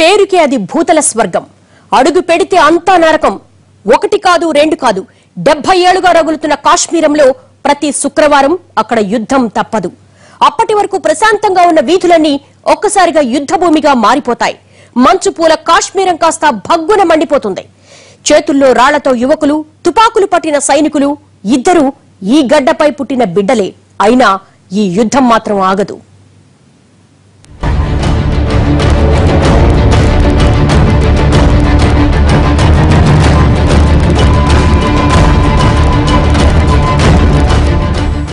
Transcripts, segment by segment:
పేరుకే అది భూతల స్వర్గం. అడుగు పెడితే అంతా నరకం. ఒకటి కాదు రెండు కాదు. డెబ్బై ఏళ్ళుగా రగులుతున్న కాశ్మీరంలో ప్రతి శుక్రవారం అక్కడ యుద్ధం తప్పదు. అప్పటి వరకు ప్రశాంతంగా ఉన్న వీధులన్నీ ఒక్కసారిగా యుద్ధభూమిగా మారిపోతాయి. మంచు పూల కాశ్మీరం కాస్త భగ్గున మండిపోతుంది. చేతుల్లో రాళ్ళతో యువకులు తుపాకులు పట్టిన సైనికులు ఇద్దరూ ఈ గడ్డపై పుట్టిన బిడ్డలే. అయినా ఈ యుద్ధం మాత్రం ఆగదు.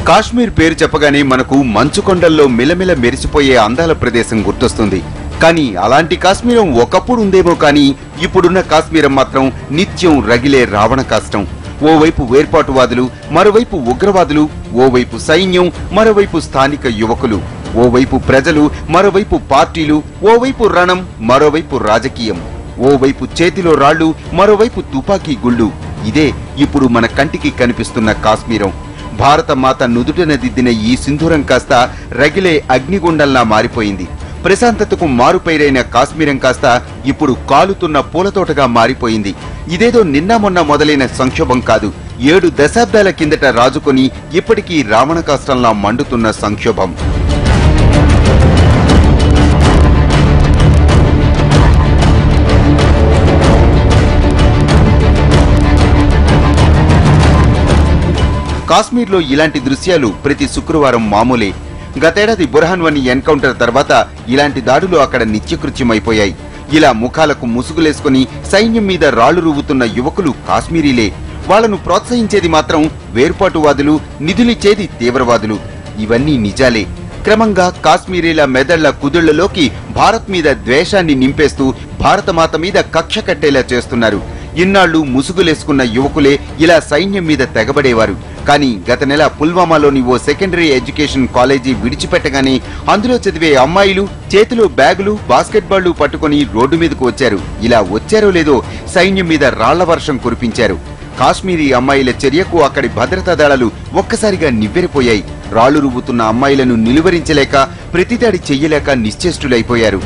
కాశ్మీర్ పేరు చెప్పగానే మనకు మంచు కొండల్లో మిలమిల మెరిసిపోయే అందాల ప్రదేశం గుర్తొస్తుంది. కానీ అలాంటి కాశ్మీరం ఒకప్పుడు ఉందేమో కానీ ఇప్పుడున్న కాశ్మీరం మాత్రం నిత్యం రగిలే రావణ కాష్టం. ఓవైపు వేర్పాటువాదులు మరోవైపు ఉగ్రవాదులు ఓవైపు సైన్యం మరోవైపు స్థానిక యువకులు. ఓవైపు ప్రజలు మరోవైపు పార్టీలు ఓవైపు రణం మరోవైపు రాజకీయం. ఓవైపు చేతిలో రాళ్ళు మరోవైపు తుపాకీ గుళ్ళు. ఇదే ఇప్పుడు మన కంటికి కనిపిస్తున్న కాశ్మీరం. భారత మాత నుదుటనదిద్దిన ఈ సింధూరం కాస్త రగిలే అగ్నిగుండంలా మారిపోయింది. ప్రశాంతతకు మారుపైరైన కాశ్మీరం కాస్త ఇప్పుడు కాలుతున్న పూలతోటగా మారిపోయింది. ఇదేదో నిన్న మొన్న మొదలైన సంక్షోభం కాదు. ఏడు దశాబ్దాల కిందట రాజుకొని ఇప్పటికీ రావణ కాష్టంలా మండుతున్న సంక్షోభం. కాశ్మీర్లో ఇలాంటి దృశ్యాలు ప్రతి శుక్రవారం మామూలే. గతేడాది బుర్హాన్ వని ఎన్కౌంటర్ తర్వాత ఇలాంటి దాడులు అక్కడ నిత్యకృత్యమైపోయాయి. ఇలా ముఖాలకు ముసుగులేసుకుని సైన్యం మీద రాళ్ళు రువ్వుతున్న యువకులు కాశ్మీరీలే. వాళ్ళను ప్రోత్సహించేది మాత్రం వేర్పాటువాదులు నిధులిచ్చేది తీవ్రవాదులు. ఇవన్నీ నిజాలే. క్రమంగా కాశ్మీరీల మెదళ్ళ కుదుళ్ళలోకి భారత్ మీద ద్వేషాన్ని నింపేస్తూ భారతమాత మీద కక్ష కట్టేలా చేస్తున్నారు. ఇన్నాళ్ళు ముసుగులేసుకున్న యువకులే ఇలా సైన్యం మీద తెగబడేవారు. కానీ గత నెల పుల్వామాలోని ఓ సెకండరీ ఎడ్యుకేషన్ కాలేజీ విడిచిపెట్టగానే అందులో చదివే అమ్మాయిలు చేతిలో బ్యాగులు బాస్కెట్బాళ్ళు పట్టుకొని రోడ్డు మీదకు వచ్చారు. ఇలా వచ్చారో లేదో సైన్యం మీద రాళ్ళ వర్షం కురిపించారు. కాశ్మీరీ అమ్మాయిల చర్యకు అక్కడి భద్రతా దళాలు ఒక్కసారిగా నివ్వెరిపోయాయి. రాళ్ళు రువ్వుతున్న అమ్మాయిలను నిలువరించలేక ప్రతిదాడి చెయ్యలేక నిశ్చేష్టులైపోయారు.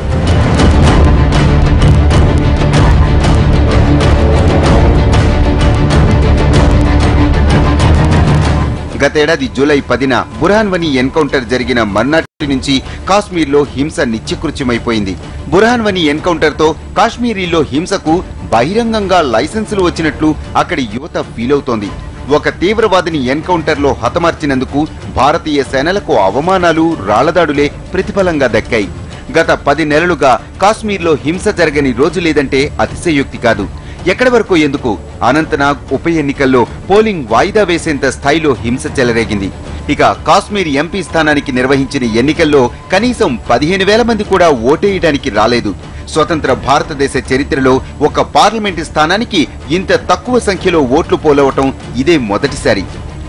గతేడాది జూలై పదిన బుర్హాన్ వని ఎన్కౌంటర్ జరిగిన మర్నాటి నుంచి కాశ్మీర్లో హింస నిత్యకృత్యమైపోయింది. బుర్హాన్ వని ఎన్కౌంటర్తో కాశ్మీరీలో హింసకు బహిరంగంగా లైసెన్సులు వచ్చినట్లు అక్కడి యువత ఫీలవుతోంది. ఒక తీవ్రవాదిని ఎన్కౌంటర్లో హతమార్చినందుకు భారతీయ సేనలకు అవమానాలు రాళ్ళదాడులే ప్రతిఫలంగా దక్కాయి. గత పది నెలలుగా కాశ్మీర్లో హింస జరగని రోజు లేదంటే అతిశయోక్తి కాదు. ఎక్కడి వరకు ఎందుకు? అనంతనాగ్ ఉప ఎన్నికల్లో పోలింగ్ వాయిదా వేసేంత స్థాయిలో హింస చెలరేగింది. ఇక కాశ్మీర్ ఎంపీ స్థానానికి నిర్వహించిన ఎన్నికల్లో కనీసం పదిహేను వేల మంది కూడా ఓటేయడానికి రాలేదు. స్వతంత్ర భారతదేశ చరిత్రలో ఒక పార్లమెంటు స్థానానికి ఇంత తక్కువ సంఖ్యలో ఓట్లు పోలవటం ఇదే మొదటిసారి.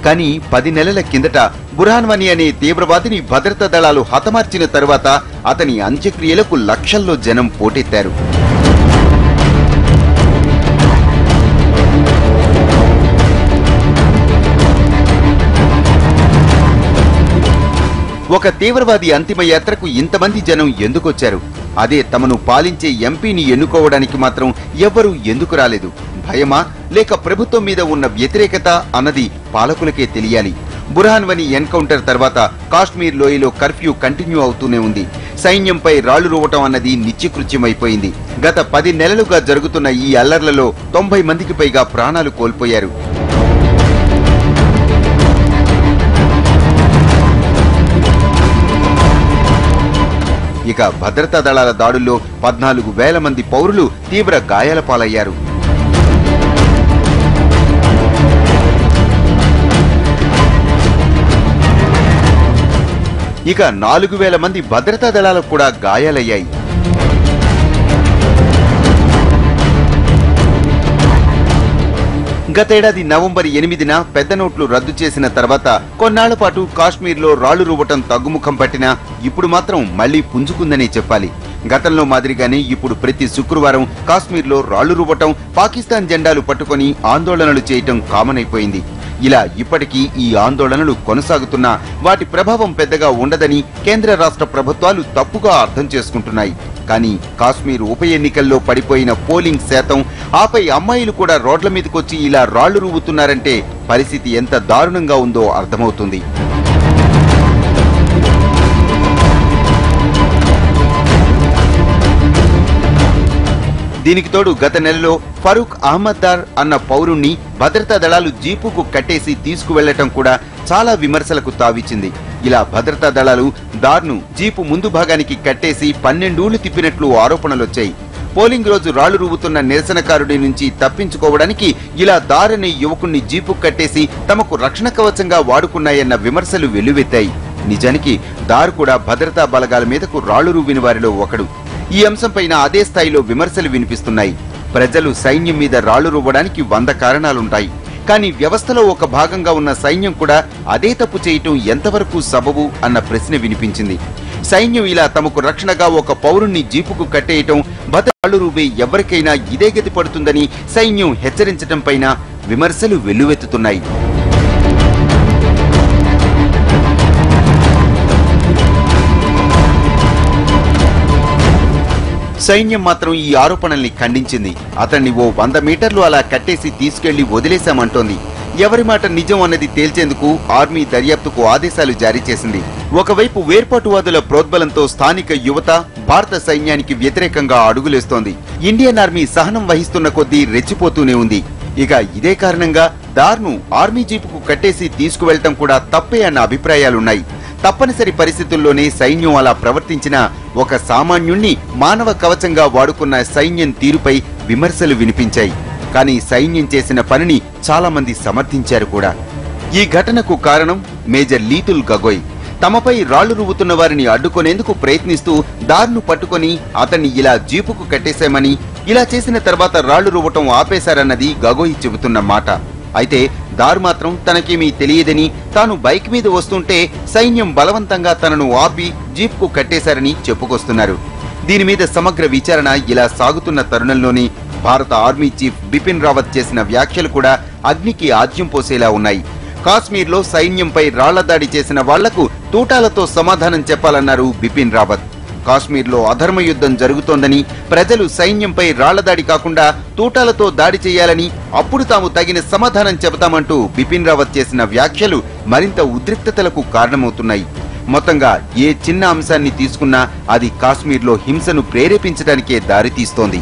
కానీ పది నెలల కిందట బుర్హాన్వని అనే తీవ్రవాదిని భద్రతా దళాలు హతమార్చిన తరువాత అతని అంత్యక్రియలకు లక్షల్లో జనం పోటెత్తారు. ఒక తీవ్రవాది అంతిమ యాత్రకు ఇంతమంది జనం ఎందుకొచ్చారు? అదే తమను పాలించే ఎంపీని ఎన్నుకోవడానికి మాత్రం ఎవ్వరూ ఎందుకు రాలేదు? భయమా? లేక ప్రభుత్వం మీద ఉన్న వ్యతిరేకత అన్నది పాలకులకే తెలియాలి. బుర్హాన్ వని ఎన్కౌంటర్ తర్వాత కాశ్మీర్ లోయలో కర్ఫ్యూ కంటిన్యూ అవుతూనే ఉంది. సైన్యంపై రాళ్ళు రువ్వటం అన్నది నిత్యకృత్యమైపోయింది. గత పది నెలలుగా జరుగుతున్న ఈ అల్లర్లలో తొంభై మందికి పైగా ప్రాణాలు కోల్పోయారు. ఇక భద్రతా దళాల దాడుల్లో పద్నాలుగు వేల మంది పౌరులు తీవ్ర గాయాల పాలయ్యారు. ఇక నాలుగు వేల మంది భద్రతా దళాలకు కూడా గాయాలయ్యాయి. గతేడాది నవంబర్ ఎనిమిదిన పెద్ద నోట్లు రద్దు చేసిన తర్వాత కొన్నాళ్ళ పాటు కాశ్మీర్లో రాళ్ళు రువ్వటం తగ్గుముఖం పట్టినా ఇప్పుడు మాత్రం మళ్ళీ పుంజుకుందనే చెప్పాలి. గతంలో మాదిరిగానే ఇప్పుడు ప్రతి శుక్రవారం కాశ్మీర్లో రాళ్ళు రువ్వటం పాకిస్తాన్ జెండాలు పట్టుకొని ఆందోళనలు చేయటం కామన్ అయిపోయింది ఇలా ఇప్పటికీ ఈ ఆందోళనలు కొనసాగుతున్నా వాటి ప్రభావం పెద్దగా ఉండదని కేంద్ర రాష్ట్ర ప్రభుత్వాలు తప్పుగా అర్థం చేసుకుంటున్నాయి. కానీ కాశ్మీర్ ఉప ఎన్నికల్లో పడిపోయిన పోలింగ్ శాతం ఆపై అమ్మాయిలు కూడా రోడ్ల మీదకొచ్చి ఇలా రాళ్ళు రువ్వుతున్నారంటే పరిస్థితి ఎంత దారుణంగా ఉందో అర్థమవుతుంది. దీనికి తోడు గత నెలలో ఫరూక్ అహ్మద్ దార్ అన్న పౌరుణ్ణి భద్రతా దళాలు జీపుకు కట్టేసి తీసుకువెళ్ళటం కూడా చాలా విమర్శలకు తావిచ్చింది. ఇలా భద్రతా దళాలు దార్ను జీపు ముందు భాగానికి కట్టేసి పన్నెండూళ్ళు తిప్పినట్లు ఆరోపణలొచ్చాయి. పోలింగ్ రోజు రాళ్ళు రువ్వుతున్న నిరసనకారుడి నుంచి తప్పించుకోవడానికి ఇలా దార్ యువకుణ్ణి జీపు కట్టేసి తమకు రక్షణ కవచంగా వాడుకున్నాయన్న విమర్శలు వెల్లువెత్తాయి. నిజానికి దారు కూడా భద్రతా బలగాల మీదకు రాళ్ళు రువ్విన వారిలో ఒకడు. ఈ అంశంపైన అదే స్థాయిలో విమర్శలు వినిపిస్తున్నాయి. ప్రజలు సైన్యం మీద రాళ్ళు రువ్వడానికి వంద కారణాలుంటాయి. కానీ వ్యవస్థలో ఒక భాగంగా ఉన్న సైన్యం కూడా అదే తప్పు చేయటం ఎంతవరకు సబబు అన్న ప్రశ్న వినిపించింది. సైన్యం ఇలా తమకు రక్షణగా ఒక పౌరుణ్ణి జీపుకు కట్టేయటం భద్రాళ్ళు ఎవరికైనా ఇదే గతి పడుతుందని సైన్యం హెచ్చరించటం పైన విమర్శలు వెల్లువెత్తుతున్నాయి. సైన్యం మాత్రం ఈ ఆరోపణల్ని ఖండించింది. అతన్ని ఓ వంద మీటర్లు అలా కట్టేసి తీసుకెళ్ళి వదిలేశామంటోంది. ఎవరి మాట నిజం అన్నది తేల్చేందుకు ఆర్మీ దర్యాప్తుకు ఆదేశాలు జారీ చేసింది. ఒకవైపు వేర్పాటువాదుల ప్రోద్బలంతో స్థానిక యువత భారత సైన్యానికి వ్యతిరేకంగా అడుగులేస్తోంది. ఇండియన్ ఆర్మీ సహనం వహిస్తున్న కొద్దీ రెచ్చిపోతూనే ఉంది. ఇక ఇదే కారణంగా దార్ను ఆర్మీ జీపుకు కట్టేసి తీసుకువెళ్ళటం కూడా తప్పే అన్న అభిప్రాయాలున్నాయి. తప్పనిసరి పరిస్థితుల్లోనే సైన్యం అలా ప్రవర్తించిన ఒక సామాన్యుణ్ణి మానవ కవచంగా వాడుకున్న సైన్యం తీరుపై విమర్శలు వినిపించాయి. కానీ సైన్యం చేసిన పనిని చాలా మంది సమర్థించారు కూడా. ఈ ఘటనకు కారణం మేజర్ లీతుల్ గగోయ్. తమపై రాళ్ళు రువ్వుతున్న వారిని అడ్డుకునేందుకు ప్రయత్నిస్తూ దారును పట్టుకొని అతన్ని ఇలా జీపుకు కట్టేశామని ఇలా చేసిన తర్వాత రాళ్ళు రువ్వటం ఆపేశారన్నది గగోయ్ చెబుతున్న మాట. అయితే దారు మాత్రం తనకేమీ తెలియదని తాను బైక్ మీద వస్తుంటే సైన్యం బలవంతంగా తనను ఆపి జీప్కు కట్టేశారని చెప్పుకొస్తున్నారు. దీని మీద సమగ్ర విచారణ ఇలా సాగుతున్న తరుణంలోని భారత ఆర్మీ చీఫ్ బిపిన్ రావత్ చేసిన వ్యాఖ్యలు కూడా అగ్నికి ఆజ్యం పోసేలా ఉన్నాయి. కాశ్మీర్లో సైన్యంపై రాళ్ళ దాడి చేసిన వాళ్ళకు తూటాలతో సమాధానం చెప్పాలన్నారు బిపిన్ రావత్. కాశ్మీర్లో అధర్మ యుద్ధం జరుగుతోందని ప్రజలు సైన్యంపై రాళ్ళ దాడి కాకుండా తూటాలతో దాడి చేయాలని అప్పుడు తాము తగిన సమాధానం చెబుతామంటూ బిపిన్ రావత్ చేసిన వ్యాఖ్యలు మరింత ఉద్రిక్తతలకు కారణమవుతున్నాయి. మొత్తంగా ఏ చిన్న అంశాన్ని తీసుకున్నా అది కాశ్మీర్లో హింసను ప్రేరేపించడానికే దారితీస్తోంది.